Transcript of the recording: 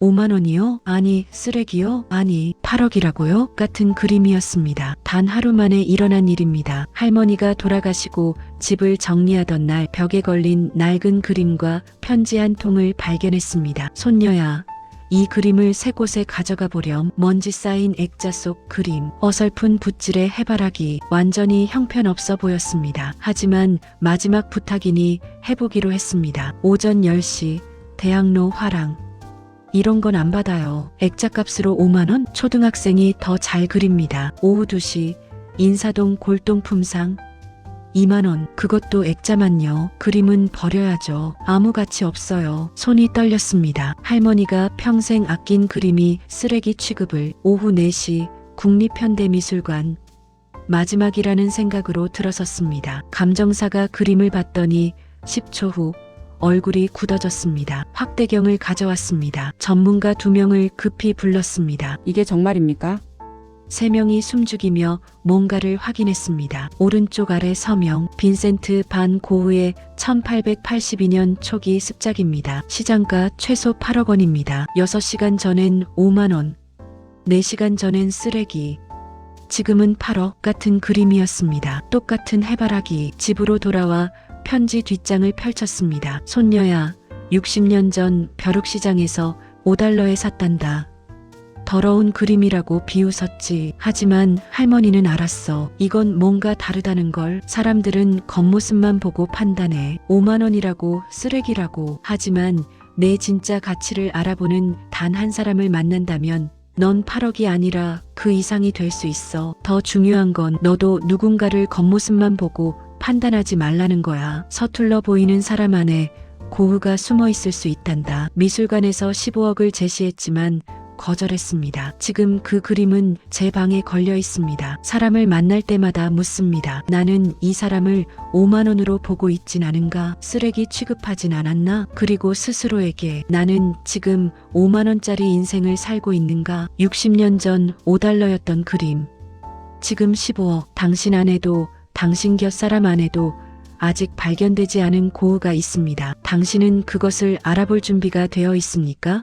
5만 원이요? 아니, 쓰레기요? 아니, 8억이라고요? 같은 그림이었습니다. 단 하루 만에 일어난 일입니다. 할머니가 돌아가시고 집을 정리하던 날 벽에 걸린 낡은 그림과 편지 한 통을 발견했습니다. 손녀야, 이 그림을 새 곳에 가져가 보렴. 먼지 쌓인 액자 속 그림, 어설픈 붓질의 해바라기, 완전히 형편없어 보였습니다. 하지만 마지막 부탁이니 해보기로 했습니다. 오전 10시, 대학로 화랑. 이런 건 안 받아요. 액자값으로 5만원? 초등학생이 더 잘 그립니다. 오후 2시, 인사동 골동품상. 2만원, 그것도 액자만요. 그림은 버려야죠. 아무 가치 없어요. 손이 떨렸습니다. 할머니가 평생 아낀 그림이 쓰레기 취급을 오후 4시 국립현대미술관 마지막이라는 생각으로 들어섰습니다. 감정사가 그림을 봤더니 10초 후 얼굴이 굳어졌습니다. 확대경을 가져왔습니다. 전문가 두 명을 급히 불렀습니다. 이게 정말입니까? 세 명이 숨죽이며 뭔가를 확인했습니다. 오른쪽 아래 서명 빈센트 반 고흐의 1882년 초기 습작입니다. 시장가 최소 8억 원입니다. 6시간 전엔 5만 원, 4시간 전엔 쓰레기, 지금은 8억 같은 그림이었습니다. 똑같은 해바라기 집으로 돌아와 편지 뒷장을 펼쳤습니다. 손녀야, 60년 전 벼룩시장에서 5달러에 샀단다. 더러운 그림이라고 비웃었지. 하지만 할머니는 알았어. 이건 뭔가 다르다는 걸. 사람들은 겉모습만 보고 판단해. 5만 원이라고 쓰레기라고. 하지만 내 진짜 가치를 알아보는 단 한 사람을 만난다면 넌 8억이 아니라 그 이상이 될 수 있어. 더 중요한 건 너도 누군가를 겉모습만 보고 판단하지 말라는 거야. 서툴러 보이는 사람 안에 고흐가 숨어 있을 수 있단다. 미술관에서 15억을 제시했지만 거절했습니다. 지금 그 그림은 제 방에 걸려 있습니다. 사람을 만날 때마다 묻습니다. 나는 이 사람을 5만 원으로 보고 있진 않은가? 쓰레기 취급하진 않았나? 그리고 스스로에게 나는 지금 5만 원짜리 인생을 살고 있는가? 60년 전 5달러였던 그림. 지금 15억. 당신 안에도 당신 곁 사람 안에도 아직 발견되지 않은 고흐가 있습니다. 당신은 그것을 알아볼 준비가 되어 있습니까?